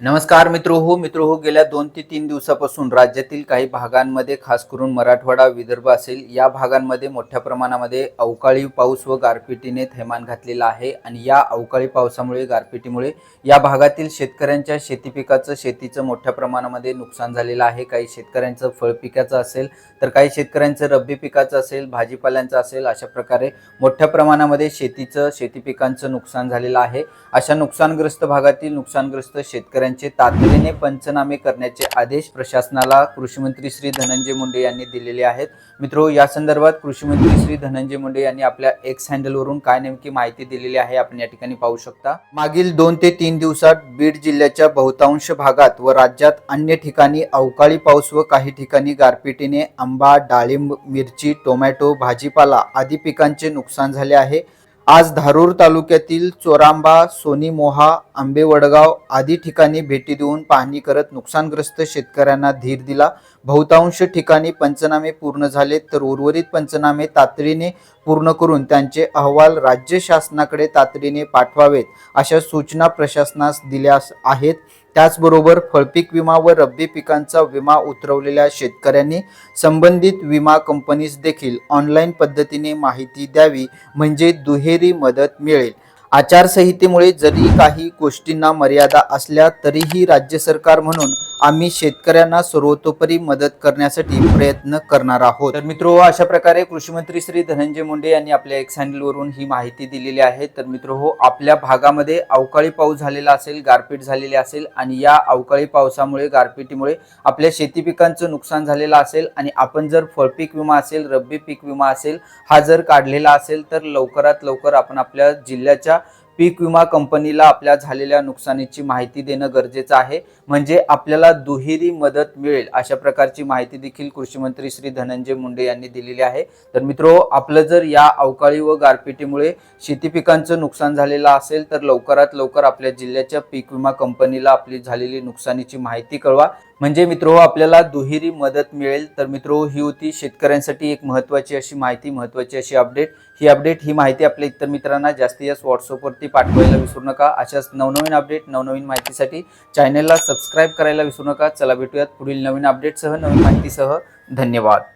नमस्कार मित्र हो मित्र हो गेल्या दोन ते तीन दिवसापासून राज्यातील काही भागांमध्ये खास करून मराठवाडा विदर्भ असेल या भागांमध्ये मोठ्या प्रमाणामध्ये अवकाळी पाऊस व गारपिटीने थैमान घातलेला आहे आणि या अवकाळी पावसामुळे गारपिटीमुळे या भागातील शेतकऱ्यांच्या शेती पिकाचं शेतीचं मोठ्या प्रमाणामध्ये नुकसान झालेलं आहे. काही शेतकऱ्यांचं फळ पिकाचं असेल तर काही शेतकऱ्यांचं रब्बी पिकाचं असेल भाजीपाल्यांचं असेल अशा प्रकारे मोठ्या प्रमाणामध्ये शेतीचं शेती पिकांचं नुकसान झालेलं आहे. अशा नुकसानग्रस्त भागातील नुकसानग्रस्त शेतकऱ्यांचे तातडीने पंचनामे करण्याचे आदेश प्रशासनाला कृषीमंत्री श्री धनंजय मुंडे यांनी दिलेले आहेत. मित्रो या संदर्भात कृषीमंत्री श्री धनंजय मुंडे यांनी आपल्या एक्स हँडलवरून काय नेमकी माहिती दिलेली आहे आपण या ठिकाणी पाहू शकता. मागील दोन ते तीन दिवसात बीड जिल्ह्याच्या बहुतांश भागात व राज्यात अन्य ठिकाणी अवकाळी पाऊस व काही ठिकाणी गारपिटीने आंबा डाळिंब मिरची टोमॅटो भाजीपाला आदी पिकांचे नुकसान झाले आहे. आज धारूर तालुक्यातील चोरांबा सोनी मोहा आदी ठिकाणी भेटी देऊन पाहणी करत नुकसानग्रस्त शेतकऱ्यांना धीर दिला. बहुतांश ठिकाणी पंचनामे पूर्ण झाले तर उर्वरित पंचनामे तातडीने पूर्ण करून त्यांचे अहवाल राज्य शासनाकडे तातडीने पाठवावेत अशा सूचना प्रशासनास दिल्या आहेत. त्याचबरोबर फळपीक विमा व रब्बी पिकांचा विमा उतरवलेल्या शेतकऱ्यांनी संबंधित विमा कंपनीस देखील ऑनलाईन पद्धतीने माहिती द्यावी म्हणजे दुहेरी मदत मिळेल. आचारसंहितेमुळे जरी काही गोष्टींना मर्यादा असल्या तरीही राज्य सरकार म्हणून आम्ही शेतकऱ्यांना सर्वतोपरी मदत करण्यासाठी प्रयत्न करणार आहोत. तर मित्रो अशा प्रकारे कृषी मंत्री श्री धनंजय मुंडे यांनी आपल्या एक्स हँडलवरून ही माहिती दिलेली आहे. तर मित्र हो आपल्या भागामध्ये अवकाळी पाऊस झालेला असेल गारपीट झालेली असेल आणि या अवकाळी पावसामुळे गारपिटीमुळे आपल्या शेती पिकांचं नुकसान झालेलं असेल आणि आपण जर फळपीक विमा असेल रब्बी पीक विमा असेल हा जर काढलेला असेल तर लवकरात लवकर आपण आपल्या जिल्ह्याच्या पीक विमा कंपनीला आपल्या झालेल्या नुकसानीची माहिती देणं गरजेचं आहे. म्हणजे आपल्याला दुहेरी मदत मिळेल अशा प्रकारची माहिती देखील कृषी मंत्री श्री धनंजय मुंडे यांनी दिलेली आहे. तर मित्रो आपलं जर या अवकाळी व गारपिटीमुळे शेती पिकांचं नुकसान झालेलं असेल तर लवकरात लवकर आपल्या जिल्ह्याच्या पीक विमा कंपनीला आपली झालेली नुकसानीची माहिती कळवा. म्हणजे मित्रो आपल्याला दुहेरी मदत मिळेल. तर मित्रो ही होती शेतकऱ्यांसाठी एक महत्त्वाची अशी माहिती महत्त्वाची अशी अपडेट ही अपडेट ही माहिती आपल्या इतर मित्रांना जास्तीत जास्त व्हॉट्सअपवरती पाठवायला विसरू नका. अशाच नवनवीन अपडेट नवनवीन माहितीसाठी चॅनलला सबस्क्राईब करायला विसरू नका. चला भेटूयात पुढील नवीन अपडेटसह नवीन माहितीसह. धन्यवाद.